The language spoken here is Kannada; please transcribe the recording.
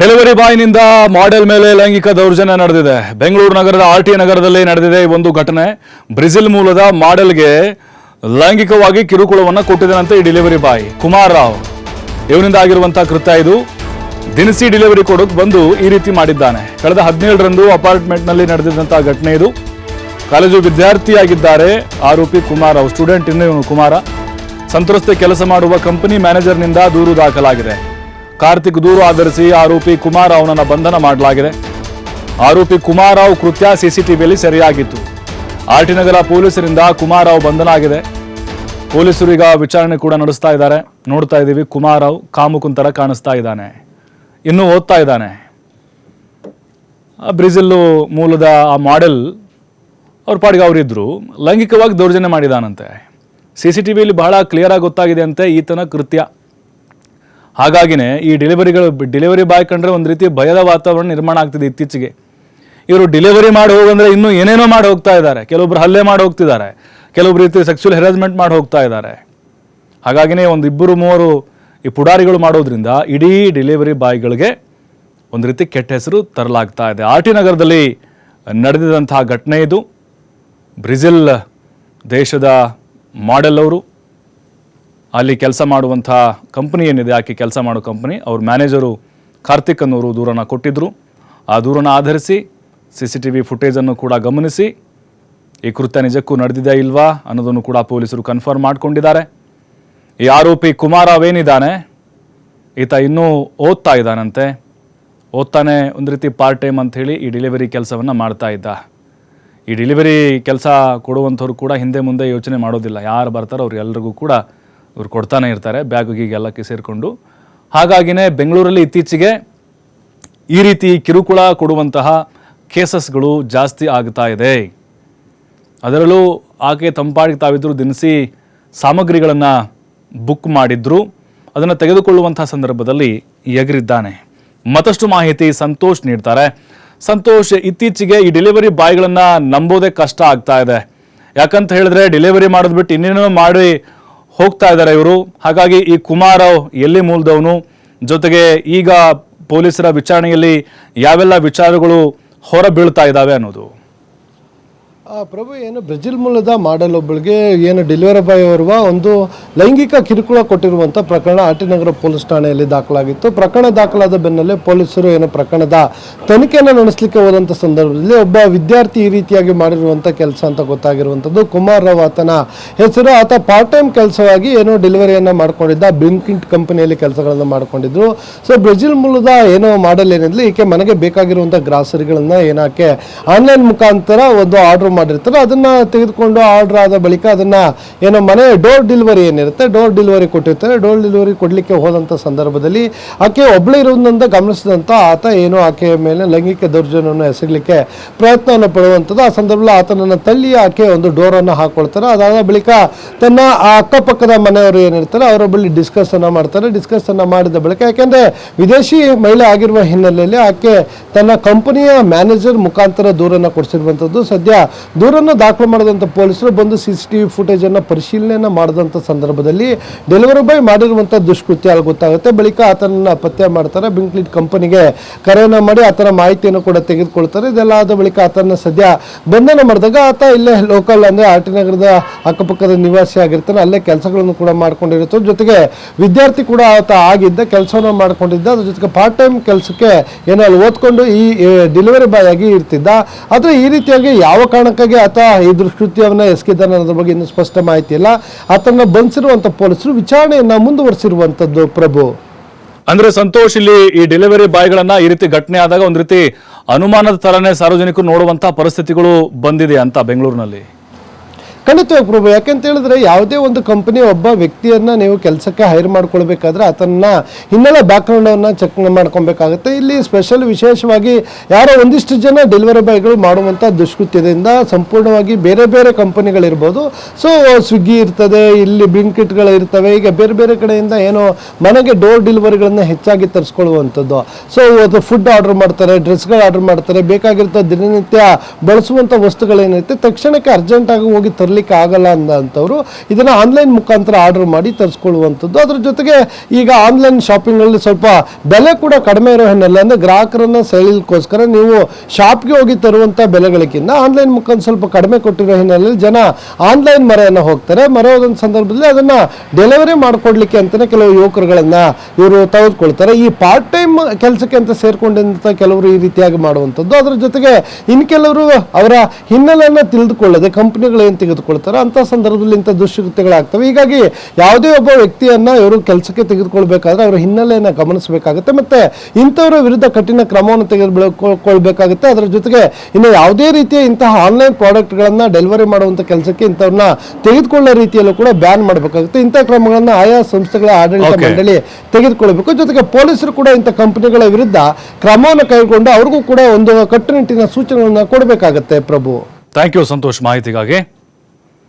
ಡೆಲಿವರಿ ಬಾಯ್ನಿಂದ ಮಾಡೆಲ್ ಮೇಲೆ ಲೈಂಗಿಕ ದೌರ್ಜನ್ಯ ನಡೆದಿದೆ. ಬೆಂಗಳೂರು ನಗರದ ಆರ್ ಟಿ ನಗರದಲ್ಲಿ ನಡೆದಿದೆ ಈ ಒಂದು ಘಟನೆ. ಬ್ರೆಜಿಲ್ ಮೂಲದ ಮಾಡೆಲ್ಗೆ ಲೈಂಗಿಕವಾಗಿ ಕಿರುಕುಳವನ್ನು ಕೊಟ್ಟಿದ್ದಾನಂತೆ ಈ ಡೆಲಿವರಿ ಬಾಯ್ ಕುಮಾರ್ ರಾವ್. ಇವನಿಂದ ಆಗಿರುವಂತಹ ಕೃತ್ಯ ಇದು. ದಿನಸಿ ಡೆಲಿವರಿ ಕೊಡೋಕೆ ಬಂದು ಈ ರೀತಿ ಮಾಡಿದ್ದಾನೆ. ಕಳೆದ ಹದಿನೇಳರಂದು ಅಪಾರ್ಟ್ಮೆಂಟ್ನಲ್ಲಿ ನಡೆದಿದ್ದಂತಹ ಘಟನೆ ಇದು. ಕಾಲೇಜು ವಿದ್ಯಾರ್ಥಿಯಾಗಿದ್ದಾರೆ ಆರೋಪಿ ಕುಮಾರ್ ಸ್ಟೂಡೆಂಟ್ ಇನ್ನು ಇವನು ಕುಮಾರ. ಸಂತ್ರಸ್ತೆ ಕೆಲಸ ಮಾಡುವ ಕಂಪನಿ ಮ್ಯಾನೇಜರ್ನಿಂದ ದೂರು ದಾಖಲಾಗಿದೆ. ಕಾರ್ತಿಕ್ ದೂರು ಆಧರಿಸಿ ಆರೋಪಿ ಕುಮಾರ್ ಅವನನ್ನು ಬಂಧನ ಮಾಡಲಾಗಿದೆ. ಆರೋಪಿ ಕುಮಾರ್ ರಾವ್ ಕೃತ್ಯ ಸಿಸಿಟಿವಿಯಲ್ಲಿ ಸೆರೆಯಾಗಿತ್ತು. ಆರ್ಟಿ ನಗರ ಪೊಲೀಸರಿಂದ ಕುಮಾರ್ ರಾವ್ ಬಂಧನ ಆಗಿದೆ. ಪೊಲೀಸರು ಈಗ ವಿಚಾರಣೆ ಕೂಡ ನಡೆಸ್ತಾ ಇದ್ದಾರೆ. ನೋಡ್ತಾ ಇದ್ದೀವಿ ಕುಮಾರ್ ರಾವ್ ಕಾಮುಕುಂತರ ಕಾಣಿಸ್ತಾ ಇದ್ದಾನೆ. ಇನ್ನೂ ಓದ್ತಾ ಇದ್ದಾನೆ. ಬ್ರೆಜಿಲ್ಲು ಮೂಲದ ಆ ಮಾಡೆಲ್ ಅವ್ರ ಪಾಡಿಗೆ ಅವರಿದ್ದರು ಲೈಂಗಿಕವಾಗಿ ದೌರ್ಜನ್ಯ ಮಾಡಿದಾನಂತೆ. ಸಿ ಸಿ ಟಿ ವಿಯಲ್ಲಿ ಬಹಳ ಕ್ಲಿಯರಾಗಿ ಗೊತ್ತಾಗಿದೆ ಅಂತೆ ಈತನ ಕೃತ್ಯ. ಹಾಗಾಗಿನೇ ಈ ಡೆಲಿವರಿಗಳು, ಡೆಲಿವರಿ ಬಾಯ್ ಕಂಡ್ರೆ ಒಂದು ರೀತಿ ಭಯದ ವಾತಾವರಣ ನಿರ್ಮಾಣ ಆಗ್ತಿದೆ ಇತ್ತೀಚೆಗೆ. ಇವರು ಡೆಲಿವರಿ ಮಾಡಿ ಹೋಗಂದ್ರೆ ಇನ್ನೂ ಏನೇನೋ ಮಾಡಿ ಹೋಗ್ತಾ ಇದ್ದಾರೆ. ಕೆಲವೊಬ್ರು ಹಲ್ಲೆ ಮಾಡಿ ಹೋಗ್ತಿದ್ದಾರೆ. ಕೆಲವೊಬ್ರು ರೀತಿ ಸೆಕ್ಸುವಲ್ ಹೆರಾಸ್ಮೆಂಟ್ ಮಾಡಿ ಹೋಗ್ತಾ ಇದ್ದಾರೆ. ಹಾಗಾಗಿನೇ ಒಂದು ಇಬ್ಬರು, ಮೂವರು ಈ ಪುಡಾರಿಗಳು ಮಾಡೋದ್ರಿಂದ ಇಡೀ ಡೆಲಿವರಿ ಬಾಯ್ಗಳಿಗೆ ಒಂದು ರೀತಿ ಕೆಟ್ಟ ಹೆಸರು ತರಲಾಗ್ತಾ ಇದೆ. ಆರ್ ಟಿ ನಗರದಲ್ಲಿ ನಡೆದಿದಂತಹ ಘಟನೆ ಇದು. ಬ್ರೆಜಿಲ್ ದೇಶದ ಮಾಡೆಲ್ ಅವರು ಅಲ್ಲಿ ಕೆಲಸ ಮಾಡುವಂಥ ಕಂಪ್ನಿ ಏನಿದೆ, ಆಕೆ ಕೆಲಸ ಮಾಡೋ ಕಂಪ್ನಿ ಅವ್ರ ಮ್ಯಾನೇಜರು ಕಾರ್ತಿಕ್ ಅನ್ನೋರು ದೂರನ ಕೊಟ್ಟಿದ್ದರು ಆ ದೂರನ ಆಧರಿಸಿ ಸಿ ಸಿ ಟಿ ವಿ ಫುಟೇಜನ್ನು ಕೂಡ ಗಮನಿಸಿ, ಈ ಕೃತ್ಯ ನಿಜಕ್ಕೂ ನಡೆದಿದೆ ಇಲ್ವಾ ಅನ್ನೋದನ್ನು ಕೂಡ ಪೊಲೀಸರು ಕನ್ಫರ್ಮ್ ಮಾಡಿಕೊಂಡಿದ್ದಾರೆ. ಈ ಆರೋಪಿ ಕುಮಾರ್ ಅವೇನಿದ್ದಾನೆ, ಈತ ಇನ್ನೂ ಓದ್ತಾ ಇದ್ದಾನಂತೆ. ಓದ್ತಾನೆ ಒಂದು ರೀತಿ ಪಾರ್ಟ್ ಟೈಮ್ ಅಂತ ಹೇಳಿ ಈ ಡೆಲಿವರಿ ಕೆಲಸವನ್ನು ಮಾಡ್ತಾ ಇದ್ದ. ಈ ಡೆಲಿವರಿ ಕೆಲಸ ಕೊಡುವಂಥವ್ರು ಕೂಡ ಹಿಂದೆ ಮುಂದೆ ಯೋಚನೆ ಮಾಡೋದಿಲ್ಲ. ಯಾರು ಬರ್ತಾರೋ ಅವ್ರು ಎಲ್ರಿಗೂ ಕೂಡ ಇವ್ರು ಕೊಡ್ತಾನೆ ಇರ್ತಾರೆ ಬ್ಯಾಗು ಗೀಗೆಲ್ಲಕ್ಕೆ ಸೇರಿಕೊಂಡು. ಹಾಗಾಗಿನೇ ಬೆಂಗಳೂರಲ್ಲಿ ಇತ್ತೀಚೆಗೆ ಈ ರೀತಿ ಕಿರುಕುಳ ಕೊಡುವಂತಹ ಕೇಸಸ್ಗಳು ಜಾಸ್ತಿ ಆಗ್ತಾ ಇದೆ. ಅದರಲ್ಲೂ ಆಕೆ ತಂಪಾಡಿಗೆ ತಾವಿದ್ರು ದಿನಸಿ ಸಾಮಗ್ರಿಗಳನ್ನು ಬುಕ್ ಮಾಡಿದ್ರು. ಅದನ್ನು ತೆಗೆದುಕೊಳ್ಳುವಂತಹ ಸಂದರ್ಭದಲ್ಲಿ ಎಗರಿದ್ದಾನೆ. ಮತ್ತಷ್ಟು ಮಾಹಿತಿ ಸಂತೋಷ್ ನೀಡ್ತಾರೆ. ಸಂತೋಷ್, ಇತ್ತೀಚೆಗೆ ಈ ಡೆಲಿವರಿ ಬಾಯ್ಗಳನ್ನು ನಂಬೋದೇ ಕಷ್ಟ ಆಗ್ತಾ ಇದೆ. ಯಾಕಂತ ಹೇಳಿದ್ರೆ ಡೆಲಿವರಿ ಮಾಡೋದು ಬಿಟ್ಟು ಇನ್ನೇನೋ ಮಾಡಿ ಹೋಗ್ತಾ ಇದ್ದಾರೆ ಇವರು. ಹಾಗಾಗಿ ಈ ಕುಮಾರವ್ ಎಲ್ಲಿ ಮೂಲದವನು ಜೊತೆಗೆ ಈಗ ಪೊಲೀಸರ ವಿಚಾರಣೆಯಲ್ಲಿ ಯಾವೆಲ್ಲ ವಿಚಾರಗಳು ಹೊರಬೀಳ್ತಾ ಇದ್ದಾವೆ ಅನ್ನೋದು. ಪ್ರಭು, ಏನು ಬ್ರೆಜಿಲ್ ಮೂಲದ ಮಾಡೆಲ್ ಒಬ್ಬಳಿಗೆ ಏನು ಡೆಲಿವರಿ ಬಾಯ್ ಅವರುವ ಒಂದು ಲೈಂಗಿಕ ಕಿರುಕುಳ ಕೊಟ್ಟಿರುವಂಥ ಪ್ರಕರಣ ಆಟಿನಗರ ಪೊಲೀಸ್ ಠಾಣೆಯಲ್ಲಿ ದಾಖಲಾಗಿತ್ತು. ಪ್ರಕರಣ ದಾಖಲಾದ ಬೆನ್ನಲ್ಲೇ ಪೊಲೀಸರು ಏನು ಪ್ರಕರಣದ ತನಿಖೆಯನ್ನು ನಡೆಸಲಿಕ್ಕೆ ಹೋದಂಥ ಸಂದರ್ಭದಲ್ಲಿ ಒಬ್ಬ ವಿದ್ಯಾರ್ಥಿ ಈ ರೀತಿಯಾಗಿ ಮಾಡಿರುವಂಥ ಕೆಲಸ ಅಂತ ಗೊತ್ತಾಗಿರುವಂಥದ್ದು ಕುಮಾರ್ ರಾವ್ ಆತನ ಹೆಸರು, ಆತ ಪಾರ್ಟ್ ಟೈಮ್ ಕೆಲಸವಾಗಿ ಏನೋ ಡೆಲಿವರಿಯನ್ನು ಮಾಡ್ಕೊಂಡಿದ್ದ ಬ್ಲಿಂಕಿಂಟ್ ಕಂಪನಿಯಲ್ಲಿ ಕೆಲಸಗಳನ್ನು ಮಾಡಿಕೊಂಡಿದ್ರು. ಸೊ ಬ್ರೆಜಿಲ್ ಮೂಲದ ಏನೋ ಮಾಡೆಲ್ ಏನಿರಲಿ, ಈಕೆ ಮನೆಗೆ ಬೇಕಾಗಿರುವಂಥ ಗ್ರಾಸರಿಗಳನ್ನು ಏನಾಕೆ ಆನ್ಲೈನ್ ಮುಖಾಂತರ ಒಂದು ಆರ್ಡರ್ ಮಾಡಿರ್ತಾರೆ ಅದನ್ನ ತೆಗೆದುಕೊಂಡು ಆರ್ಡರ್ ಆದ ಬಳಿಕ ಅದನ್ನ ಏನೋ ಮನೆ ಡೋರ್ ಡೆಲಿವರಿ ಏನಿರುತ್ತೆ ಡೋರ್ ಡೆಲಿವರಿ ಕೊಟ್ಟಿರ್ತಾರೆ. ಡೋರ್ ಡೆಲಿವರಿ ಕೊಡಲಿಕ್ಕೆ ಹೋದಂಥ ಸಂದರ್ಭದಲ್ಲಿ ಆಕೆ ಒಬ್ಬಳೇ ಇರುವುದರಿಂದ ಗಮನಿಸಿದಂಥ ಆತ ಏನೋ ಆಕೆಯ ಮೇಲೆ ಲೈಂಗಿಕ ದೌರ್ಜನ್ಯವನ್ನು ಎಸಗಲಿಕ್ಕೆ ಪ್ರಯತ್ನವನ್ನು ಪಡುವಂಥದ್ದು. ಆ ಸಂದರ್ಭದಲ್ಲಿ ಆತನನ್ನು ತಳ್ಳಿ ಆಕೆ ಒಂದು ಡೋರನ್ನು ಹಾಕ್ಕೊಳ್ತಾರೆ ಅದಾದ ಬಳಿಕ ತನ್ನ ಆ ಅಕ್ಕಪಕ್ಕದ ಮನೆಯವರು ಏನಿರ್ತಾರೆ ಅವರ ಬಳಿ ಡಿಸ್ಕಸ್ ಅನ್ನ ಮಾಡ್ತಾರೆ. ಡಿಸ್ಕಸ್ ಅನ್ನ ಮಾಡಿದ ಬಳಿಕ ಯಾಕೆಂದರೆ ವಿದೇಶಿ ಮಹಿಳೆ ಆಗಿರುವ ಹಿನ್ನೆಲೆಯಲ್ಲಿ ಆಕೆ ತನ್ನ ಕಂಪನಿಯ ಮ್ಯಾನೇಜರ್ ಮುಖಾಂತರ ದೂರನ್ನು ಕೊಡಿಸಿರುವಂಥದ್ದು ಸದ್ಯ ದೂರನ್ನು ದಾಖಲು ಮಾಡಿದಂಥ ಪೊಲೀಸರು ಬಂದು ಸಿ ಸಿ ಟಿ ವಿ ಫುಟೇಜನ್ನು ಪರಿಶೀಲನೆಯನ್ನು ಮಾಡಿದಂಥ ಸಂದರ್ಭದಲ್ಲಿ ಡೆಲಿವರಿ ಬಾಯ್ ಮಾಡಿರುವಂಥ ದುಷ್ಕೃತ್ಯ ಗೊತ್ತಾಗುತ್ತೆ. ಬಳಿಕ ಆತನನ್ನು ಪತ್ತೆ ಮಾಡ್ತಾರೆ. ಬಿಂಕ್ಲಿಟ್ ಕಂಪನಿಗೆ ಕರೆಯನ್ನು ಮಾಡಿ ಆತನ ಮಾಹಿತಿಯನ್ನು ಕೂಡ ತೆಗೆದುಕೊಳ್ತಾರೆ. ಇದೆಲ್ಲ ಆದ ಬಳಿಕ ಆತನ ಸದ್ಯ ಬಂಧನ ಮಾಡಿದಾಗ ಆತ ಇಲ್ಲೇ ಲೋಕಲ್ ಅಂದರೆ ಆರ್ ಟಿ ನಗರದ ಅಕ್ಕಪಕ್ಕದ ನಿವಾಸಿ ಆಗಿರ್ತಾನೆ. ಅಲ್ಲೇ ಕೆಲಸಗಳನ್ನು ಕೂಡ ಮಾಡ್ಕೊಂಡಿರುತ್ತೆ ಜೊತೆಗೆ ವಿದ್ಯಾರ್ಥಿ ಕೂಡ ಆತ ಆಗಿದ್ದ, ಕೆಲಸವನ್ನು ಮಾಡ್ಕೊಂಡಿದ್ದ. ಅದ್ರ ಜೊತೆಗೆ ಪಾರ್ಟ್ ಟೈಮ್ ಕೆಲಸಕ್ಕೆ ಏನೋ ಅಲ್ಲಿ ಓದ್ಕೊಂಡು ಈ ಡೆಲಿವರಿ ಬಾಯ್ ಆಗಿ ಇರ್ತಿದ್ದ. ಆದರೆ ಈ ರೀತಿಯಾಗಿ ಯಾವ ಕಾರಣಕ್ಕಾಗಿ ಆತ ಈ ದುಷ್ಕೃತ್ಯವನ್ನು ಎಸಗಿದ್ದಾನೆ ಅನ್ನೋದ್ರ ಬಗ್ಗೆ ಇನ್ನೂ ಸ್ಪಷ್ಟ ಮಾಹಿತಿ ಇಲ್ಲ. ಆತನ ಬಂಧಿಸಿರುವಂಥ ಪೊಲೀಸರು ವಿಚಾರಣೆಯನ್ನು ಮುಂದುವರಿಸಿರುವಂಥದ್ದು ಪ್ರಭು. ಅಂದ್ರೆ ಸಂತೋಷ್, ಇಲ್ಲಿ ಈ ಡೆಲಿವರಿ ಬಾಯ್ಗಳನ್ನ ಈ ರೀತಿ ಘಟನೆ ಆದಾಗ ಒಂದು ರೀತಿ ಅನುಮಾನದ ತರನೇ ಸಾರ್ವಜನಿಕರು ನೋಡುವಂತ ಪರಿಸ್ಥಿತಿಗಳು ಬಂದಿದೆ ಅಂತ ಬೆಂಗಳೂರಿನಲ್ಲಿ. ಖಂಡಿತವಾಗಿ ಪ್ರಭು. ಯಾಕೆಂತ ಹೇಳಿದ್ರೆ ಯಾವುದೇ ಒಂದು ಕಂಪನಿ ಒಬ್ಬ ವ್ಯಕ್ತಿಯನ್ನ ನೀವು ಕೆಲಸಕ್ಕೆ ಹೈರ್ ಮಾಡ್ಕೊಳ್ಬೇಕಾದ್ರೆ ಆತನ ಹಿನ್ನೆಲೆ ಬ್ಯಾಕ್ಗ್ರೌಂಡನ್ನು ಚೆಕ್ ಮಾಡ್ಕೊಬೇಕಾಗುತ್ತೆ ಇಲ್ಲಿ ಸ್ಪೆಷಲ್ ವಿಶೇಷವಾಗಿ ಯಾರೋ ಒಂದಿಷ್ಟು ಜನ ಡೆಲಿವರಿ ಬಾಯ್ಗಳು ಮಾಡುವಂಥ ದುಷ್ಕೃತ್ಯದಿಂದ ಸಂಪೂರ್ಣವಾಗಿ ಬೇರೆ ಬೇರೆ ಕಂಪನಿಗಳಿರ್ಬೋದು ಸೊ ಸ್ವಿಗ್ಗಿ ಇರ್ತದೆ, ಇಲ್ಲಿ ಬ್ಲಿಂಕಿಟ್ಗಳು ಇರ್ತವೆ ಈಗ ಬೇರೆ ಬೇರೆ ಕಡೆಯಿಂದ ಏನೋ ಮನೆಗೆ ಡೋರ್ ಡೆಲಿವರಿಗಳನ್ನು ಹೆಚ್ಚಾಗಿ ತರಿಸ್ಕೊಳ್ಳುವಂಥದ್ದು ಸೊ ಅದು ಫುಡ್ ಆರ್ಡರ್ ಮಾಡ್ತಾರೆ ಡ್ರೆಸ್ಗಳು ಆರ್ಡರ್ ಮಾಡ್ತಾರೆ, ಬೇಕಾಗಿರ್ತ ದಿನನಿತ್ಯ ಬಳಸುವಂಥ ವಸ್ತುಗಳೇನಿರುತ್ತೆ ತಕ್ಷಣಕ್ಕೆ ಅರ್ಜೆಂಟಾಗಿ ಹೋಗಿ ತರಲಿಕ್ಕೆ ಆಗಲ್ಲ ಅಂದಂಥವ್ರು ಇದನ್ನು ಆನ್ಲೈನ್ ಮುಖಾಂತರ ಆರ್ಡರ್ ಮಾಡಿ ತರಿಸ್ಕೊಳ್ಳುವಂಥದ್ದು. ಅದ್ರ ಜೊತೆಗೆ ಈಗ ಆನ್ಲೈನ್ ಶಾಪಿಂಗಲ್ಲಿ ಸ್ವಲ್ಪ ಬೆಲೆ ಕೂಡ ಕಡಿಮೆ ಇರೋ ಹಿನ್ನೆಲೆ ಅಂದರೆ ಗ್ರಾಹಕರನ್ನ ಸೆಳೆಯೋಕ್ಕೋಸ್ಕರ ನೀವು ಶಾಪ್ಗೆ ಹೋಗಿ ತರುವಂಥ ಬೆಲೆಗಳಿಗಿಂತ ಆನ್ಲೈನ್ ಮುಖಾಂತರ ಸ್ವಲ್ಪ ಕಡಿಮೆ ಕೊಟ್ಟಿರೋ ಹಿನ್ನೆಲೆಯಲ್ಲಿ ಜನ ಆನ್ಲೈನ್ ಮರೆಯನ್ನು ಹೋಗ್ತಾರೆ. ಮರೆ ಹೋದಂಥ ಸಂದರ್ಭದಲ್ಲಿ ಅದನ್ನು ಡೆಲಿವರಿ ಮಾಡಿಕೊಡ್ಲಿಕ್ಕೆ ಅಂತಲೇ ಕೆಲವು ಯುವಕರುಗಳನ್ನು ಇವರು ತೆಗೆದುಕೊಳ್ತಾರೆ. ಈ ಪಾರ್ಟ್ ಟೈಮ್ ಕೆಲಸಕ್ಕೆ ಅಂತ ಸೇರಿಕೊಂಡಂಥ ಕೆಲವರು ಈ ರೀತಿಯಾಗಿ ಮಾಡುವಂಥದ್ದು. ಅದರ ಜೊತೆಗೆ ಇನ್ನು ಕೆಲವರು ಅವರ ಹಿನ್ನೆಲೆಯನ್ನು ತಿಳಿದುಕೊಳ್ಳದೆ ಕಂಪ್ನಿಗಳು ಏನು ತೆಗೆದುಕೊಳ್ತಾರೆ ಅಂಥ ಸಂದರ್ಭದಲ್ಲಿ ಇಂಥ ದುಷ್ಕೃತ್ಯಗಳಾಗ್ತವೆ. ಹೀಗಾಗಿ ಯಾವುದೇ ಒಬ್ಬ ವ್ಯಕ್ತಿಯನ್ನು ಇವರು ಕೆಲಸಕ್ಕೆ ತೆಗೆದುಕೊಳ್ಬೇಕಾದ್ರೆ ಅವರ ಹಿನ್ನೆಲೆಯನ್ನು ಗಮನಿಸಬೇಕಾಗುತ್ತೆ. ಮತ್ತೆ ಇಂಥವರ ವಿರುದ್ಧ ಕಠಿಣ ಕ್ರಮವನ್ನು ತೆಗೆದುಕೊಳ್ಬೇಕಾಗುತ್ತೆ ಅದರ ಜೊತೆಗೆ ಇನ್ನು ಯಾವುದೇ ರೀತಿಯ ಇಂತಹ ಆನ್ಲೈನ್ ಪ್ರಾಡಕ್ಟ್ಗಳನ್ನು ಡೆಲಿವರಿ ಮಾಡುವಂಥ ಕೆಲಸಕ್ಕೆ ಇಂಥವ್ರನ್ನ ತೆಗೆದುಕೊಳ್ಳೋ ರೀತಿಯಲ್ಲೂ ಕೂಡ ಬ್ಯಾನ್ ಮಾಡಬೇಕಾಗುತ್ತೆ. ಇಂಥ ಕ್ರಮಗಳನ್ನು ಆಯಾ ಸಂಸ್ಥೆಗಳ ಆಡಳಿತ ಮಂಡಳಿ ತೆಗೆದುಕೊಳ್ಬೇಕು. ಜೊತೆಗೆ ಪೊಲೀಸರು ಕೂಡ ಇಂಥ ಕಂಪನಿಗಳ ವಿರುದ್ಧ ಕ್ರಮವನ್ನು ಕೈಗೊಂಡು ಅವ್ರಿಗೂ ಕೂಡ ಒಂದು ಕಟ್ಟುನಿಟ್ಟಿನ ಸೂಚನೆಗಳನ್ನು ಕೊಡಬೇಕಾಗುತ್ತೆ ಪ್ರಭು. Thank you Santosh. ಮಾಹಿತಿಗಾಗಿ